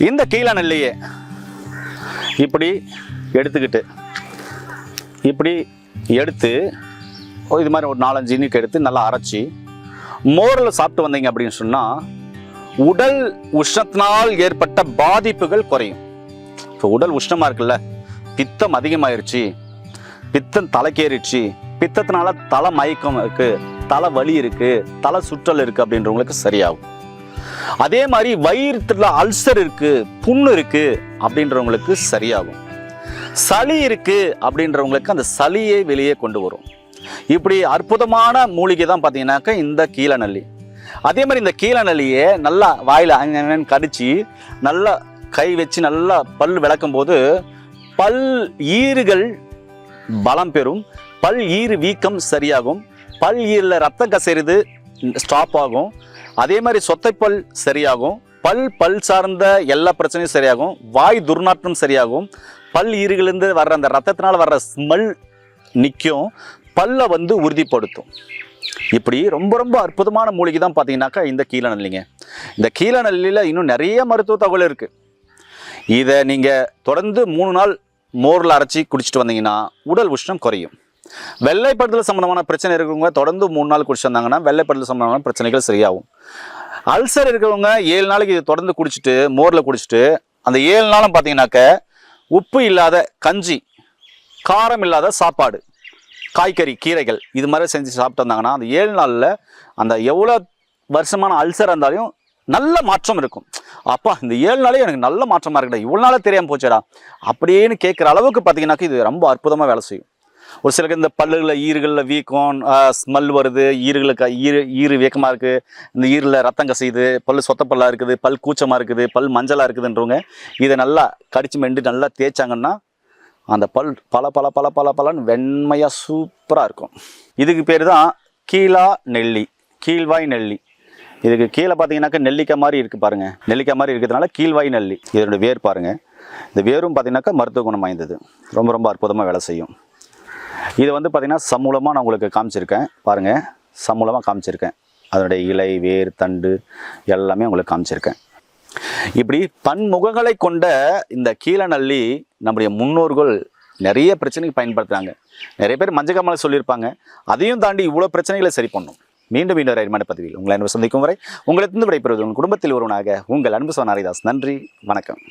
இந்த கீழே நெல்லையே. இப்படி எடுத்துக்கிட்டு இப்படி எடுத்து இது மாதிரி ஒரு நாலஞ்சு இன்னிக்கு எடுத்து நல்லா அரைச்சி மோரில் சாப்பிட்டு வந்தீங்க அப்படின்னு சொன்னால் உடல் உஷ்ணத்தினால் ஏற்பட்ட பாதிப்புகள் குறையும். இப்போ உடல் உஷ்ணமாக இருக்குல்ல பித்தம் அதிகமாயிருச்சு பித்தம் தலைக்கேறிடுச்சு பித்தத்தினால தலை மயக்கம் இருக்கு தலை வலி இருக்குது தலை சுற்றல் இருக்குது அப்படின்றவங்களுக்கு சரியாகும். அதே மாதிரி வயிற்றுல அல்சர் இருக்கு புண்ணு இருக்கு அப்படின்றவங்களுக்கு சரியாகும். சளி இருக்கு அப்படின்றவங்களுக்கு அந்த சளியை வெளியே கொண்டு வரும். இப்படி அற்புதமான மூலிகை தான் பார்த்தீங்கன்னாக்கா இந்த கீழநல்லி அதே மாதிரி இந்த கீழநல்லியை நல்லா வாயில் அங்கன்னு கடிச்சு நல்லா கை வச்சு நல்லா பல் விளக்கும் போது பல் ஈறுகள் பலம் பெறும். பல் ஈறு வீக்கம் சரியாகும். பல் ஈரில் ரத்தம் கசைறது ஸ்டாப் ஆகும். அதே மாதிரி சொத்தைப்பல் சரியாகும். பல் பல் சார்ந்த எல்லா பிரச்சனையும் சரியாகும். வாய் துர்நாற்றம் சரியாகும். பல் ஈறுகளிலிருந்து வர்ற அந்த ரத்தத்தினால் வர்ற ஸ்மெல் நிற்கும். பல்லை வந்து உறுதிப்படுத்தும். இப்படி ரொம்ப ரொம்ப அற்புதமான மூலிகை தான் பார்த்தீங்கன்னாக்கா இந்த கீழநல்லிங்க இந்த கீழநல்லியில் இன்னும் நிறைய மருத்துவ தகவல் இருக்குது இதை நீங்கள் தொடர்ந்து மூணு நாள் மோரில் அரைச்சி குடிச்சிட்டு வந்தீங்கன்னா உடல் உஷ்ணம் குறையும். வெள்ளைப்படுதல் சம்மந்தமான பிரச்சனை இருக்கிறவங்க தொடர்ந்து மூணு நாள் குடிச்சிருந்தாங்கன்னா வெள்ளைப்படுதல் சம்மந்தமான பிரச்சனைகள் சரியாகும். அல்சர் இருக்கிறவங்க ஏழு நாளைக்கு இது தொடர்ந்து குடிச்சிட்டு மோரில் குடிச்சிட்டு அந்த ஏழு நாளும் பார்த்தீங்கன்னாக்க உப்பு இல்லாத கஞ்சி காரம் இல்லாத சாப்பாடு காய்கறி கீரைகள் இது மாதிரி செஞ்சு சாப்பிட்டு வந்தாங்கன்னா அந்த ஏழு நாளில் அந்த எவ்வளோ வருஷமான அல்சர் இருந்தாலும் நல்ல மாற்றம் இருக்கும். அப்பா இந்த ஏழு நாளே எனக்கு நல்ல மாற்றமாக இருக்குடா இவ்வளோ நாளாக தெரியாமல் போச்சேடா அப்படின்னு கேட்குற அளவுக்கு பார்த்தீங்கன்னாக்கா இது ரொம்ப அற்புதமாக வேலை செய்யும். ஒரு சிலருக்கு இந்த பல்லுகளில் ஈறுகளில் வீக்கம் ஸ்மெல் வருது ஈறுகளுக்கு ஈறு ஈறு வீக்கமாக இருக்குது இந்த ஈரில் ரத்தம் கசையுது பல் சொத்தப்பல்லாக இருக்குது பல் கூச்சமாக இருக்குது பல் மஞ்சளாக இருக்குதுன்றவங்க இதை நல்லா கடிச்சு மெண்டு நல்லா தேய்ச்சாங்கன்னா அந்த பல் பல பல பல பல பலன்னு வெண்மையாக சூப்பராக இருக்கும். இதுக்கு பேர் தான் கீழா நெல்லி கீழ்வாய் நெல்லி. இதுக்கு கீழே பார்த்தீங்கன்னாக்கா நெல்லிக்காய் மாதிரி இருக்குது பாருங்கள் நெல்லிக்காய் மாதிரி இருக்கிறதுனால கீழ்வாய் நெல்லி. இதனுடைய வேர் பாருங்கள் இந்த வேரும் பார்த்தீங்கன்னாக்கா மருத்துவ குணம் வாய்ந்தது. ரொம்ப ரொம்ப அற்புதமாக வேலை செய்யும். இது வந்து பார்த்திங்கன்னா சமூலமாக நான் உங்களுக்கு காமிச்சிருக்கேன். பாருங்கள் சமூலமாக காமிச்சிருக்கேன். அதனுடைய இலை வேர் தண்டு எல்லாமே உங்களுக்கு காமிச்சிருக்கேன். இப்படி பன்முகங்களை கொண்ட இந்த கீழநல்லி நம்முடைய முன்னோர்கள் நிறைய பிரச்சனைக்கு பயன்படுத்துகிறாங்க நிறைய பேர் மஞ்சக்காமலை சொல்லியிருப்பாங்க. அதையும் தாண்டி இவ்வளோ பிரச்சனைகளை சரி பண்ணும். மீண்டும் மீண்டும் அருமையான பதிவில் உங்களை அன்பு சந்திக்கும் வரை உங்களிடத்திலிருந்து விடைபெறுவது உங்கள் குடும்பத்தில் ஒருவனாக உங்கள் அன்பு சோனாரிதாஸ் நன்றி. வணக்கம்.